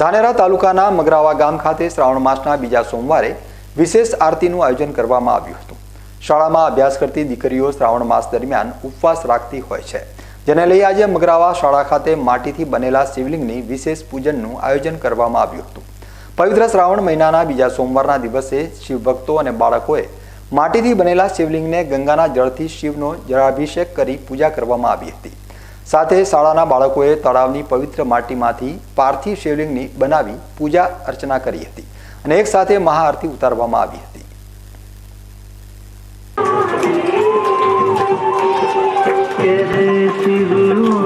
ધાનેરા તાલુકાના મગરાવા ગામ ખાતે શ્રાવણ માસના બીજા સોમવારે વિશેષ આરતીનું આયોજન કરવામાં આવ્યું હતું. શાળામાં અભ્યાસ કરતી દીકરીઓ શ્રાવણ માસ દરમિયાન ઉપવાસ રાખતી હોય છે. જેને લઈ આજે મગરાવા શાળા ખાતે માટીથી બનેલા શિવલિંગની વિશેષ પૂજનનું આયોજન કરવામાં આવ્યું હતું. પવિત્ર શ્રાવણ મહિનાના બીજા સોમવારના દિવસે શિવભક્તો અને બાળકોએ માટીથી બનેલા શિવલિંગને ગંગાના જળથી શિવનો જળાભિષેક કરી પૂજા કરવામાં આવી હતી. સાથે શાળાના બાળકોએ તળાવની પવિત્ર માટીમાંથી પાર્થિવ શિવલિંગની બનાવી પૂજા અર્ચના કરી હતી અને એક સાથે મહાઆરતી ઉતારવામાં આવી હતી. तेरे